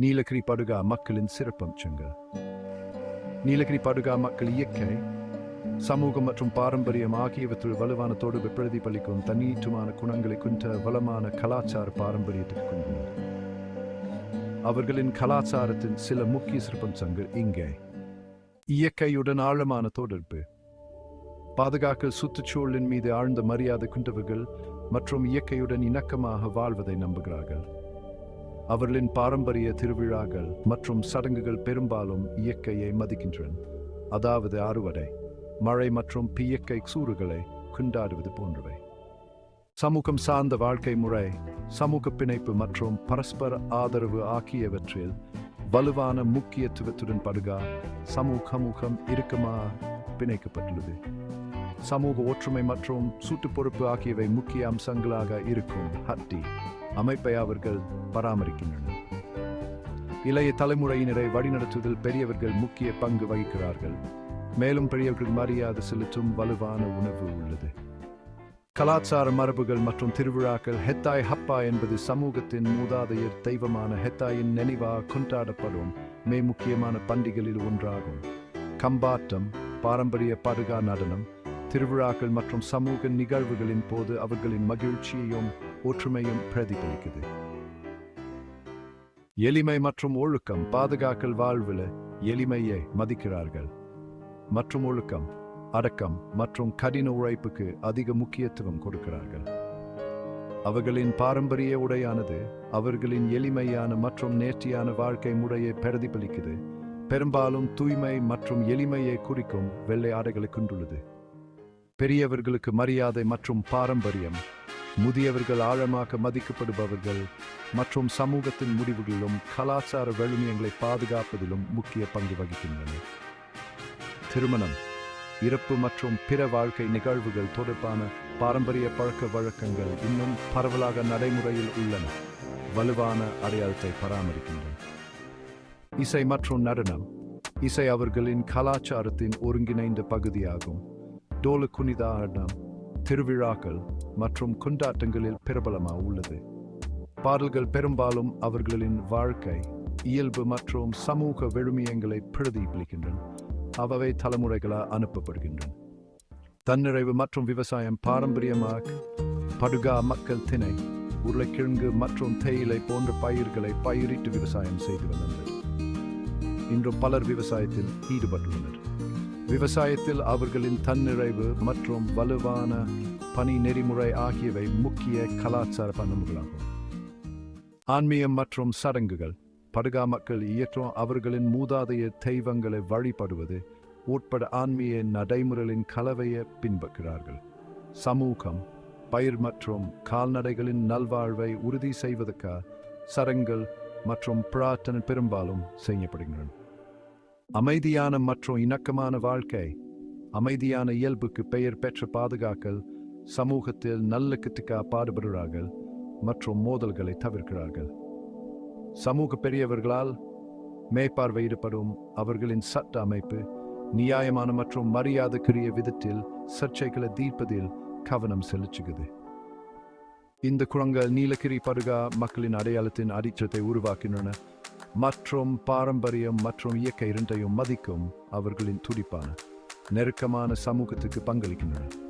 நீலகிரி படுகா மக்களின் சிறப்பம்சங்கள் நீலகிரி படுகா மக்கள் இயற்கை சமூகம் மற்றும் பாரம்பரியம் ஆகியவற்றுள் வலுவான தொடர்பு பிரதிபலிக்கும் தனித்துவமான குணங்களை கொண்ட வளமான கலாச்சார பாரம்பரியத்திற்கு கொண்டுள்ளனர் அவர்களின் கலாச்சாரத்தின் சில முக்கிய சிறப்பம்சங்கள் இங்கே. இயற்கையுடன் ஆழமான தொடர்பு. பாதுகாக்க சுற்றுச்சூழலின் மீது ஆழ்ந்த மரியாதை கொண்டவர்கள் மற்றும் இயற்கையுடன் இணக்கமாக வாழ்வதை நம்புகிறார்கள். அவர்களின் பாரம்பரிய திருவிழாக்கள் மற்றும் சடங்குகள் பெரும்பாலும் இயற்கையை மதிக்கின்றன. அதாவது அறுவடை மழை மற்றும் பியக்கை சூறுகளை கொண்டாடுவது போன்றவை. சமூகம் சார்ந்த வாழ்க்கை முறை சமூக பிணைப்பு மற்றும் பரஸ்பர ஆதரவு ஆகியவற்றில் வலுவான முக்கியத்துவத்துடன் படுகா சமூகமுகம் இறுக்கமாக பிணைக்கப்பட்டுள்ளது. சமூக ஒற்றுமை மற்றும் சூட்டு பொறுப்பு ஆகியவை முக்கிய அம்சங்களாக இருக்கும் ஹட்டி. அமைப்பை அவர்கள் பராமரிக்கின்றனர். இளைய தலைமுறையினரை வழிநடத்துவதில் பெரியவர்கள் முக்கிய பங்கு வகிக்கிறார்கள். மேலும் பெரியவர்கள் மரியாதை செலுத்தும் வலுவான உணவு உள்ளது. கலாச்சார மரபுகள் மற்றும் திருவிழாக்கள் ஹெத்தாய் ஹப்பா என்பது சமூகத்தின் மூதாதையர் தெய்வமான ஹெத்தாயின் நினைவா கொண்டாடப்படும் மே முக்கியமான பண்டிகைகளில் ஒன்றாகும். கம்பாட்டம் பாரம்பரிய படுகா நடனம் திருவிழாக்கள் மற்றும் சமூக நிகழ்வுகளின் போது அவர்களின் மகிழ்ச்சியையும் ஒற்றுமையும் பிரதிபலிக்குது. எளிமை மற்றும் ஒழுக்கம் பாதுகாக்கல் வாழ்வில் எளிமையை மதிக்கிறார்கள். மற்றும் ஒழுக்கம் அடக்கம் மற்றும் கடின உழைப்புக்கு அதிக முக்கியத்துவம் கொடுக்கிறார்கள். அவர்களின் பாரம்பரிய உடையானது அவர்களின் எளிமையான மற்றும் நேர்த்தியான வாழ்க்கை முறையை பிரதிபலிக்குது. பெரும்பாலும் தூய்மை மற்றும் எளிமையை குறிக்கும் வெள்ளை ஆடைகளை கொண்டுள்ளது. பெரியவர்களுக்கு மரியாதை மற்றும் பாரம்பரியம் முதியவர்கள் ஆழமாக மதிக்கப்படுபவர்கள் மற்றும் சமூகத்தின் முடிவுகளிலும் கலாச்சார வலிமையங்களை பாதுகாப்பதிலும் முக்கிய பங்கு வகிக்கின்றன திருமணம் இறப்பு மற்றும் பிற வாழ்க்கை நிகழ்வுகள் தொடர்பான பாரம்பரிய பழக்க வழக்கங்கள் இன்னும் பரவலாக நடைமுறையில் உள்ளன. வலுவான அடையாளத்தை பராமரிக்கின்றன. இசை மற்றும் நடனம் இசை அவர்களின் கலாச்சாரத்தின் ஒருங்கிணைந்த பகுதியாகும். டோலு குனிதாரணம் திருவிழாக்கள் மற்றும் கொண்டாட்டங்களில் பிரபலமாக உள்ளது. பாடல்கள் பெரும்பாலும் அவர்களின் வாழ்க்கை இயல்பு மற்றும் சமூக விழுமியங்களை பிரதிபலிக்கின்றன. அவை தலைமுறைகளாக அனுப்பப்படுகின்றன. தன்னிறைவு மற்றும் விவசாயம் பாரம்பரியமாக படுகா மக்கள் திணை உருளைக்கிழங்கு மற்றும் தேயிலை போன்ற பயிர்களை பயிரிட்டு விவசாயம் செய்து வந்தனர். இன்றும் பலர் விவசாயத்தில் ஈடுபட்டுள்ளனர். விவசாயத்தில் அவர்களின் தன்னிறைவு மற்றும் வலுவான பணி நெறிமுறை ஆகியவை முக்கிய கலாச்சார பண்புகளாகும். ஆன்மீகம் மற்றும் சடங்குகள் படுகா மக்கள் இயற்றம் அவர்களின் மூதாதைய தெய்வங்களை வழிபடுவது உட்பட ஆன்மீக நடைமுறைகளின் கலவையை பின்பற்றுகிறார்கள். சமூகம் பயிர் மற்றும் கால்நடைகளின் நல்வாழ்வை உறுதி செய்வதற்காக சடங்குகள் மற்றும் பிரார்த்தனை பெரும்பாலும் செய்யப்படுகின்றன. அமைதியான மற்றும் இணக்கமான வாழ்க்கை அமைதியான இயல்புக்கு பெயர் பெற்ற பாதுகாக்கல் சமூகத்தில் நல்லக்கத்துக்காக பாடுபடுகிறார்கள் மற்றும் மோதல்களை தவிர்க்கிறார்கள். சமூக பெரியவர்களால் மேற்பார்வையிடப்படும் அவர்களின் சட்ட அமைப்பு நியாயமான மற்றும் மரியாதைக்குரிய விதத்தில் சர்ச்சைகளை தீர்ப்பதில் கவனம் செலுத்துகிறது. இந்த குளங்கள் நீலகிரி படுகா மக்களின் அடையாளத்தின் அடிச்சத்தை உருவாக்கின்றன. மற்றும் பாரம்பரியம் மற்றும் இயற்கை இரண்டையும் மதிக்கும் அவர்களின் துடிப்பான நெருக்கமான சமூகத்துக்கு பங்களிக்கின்றன.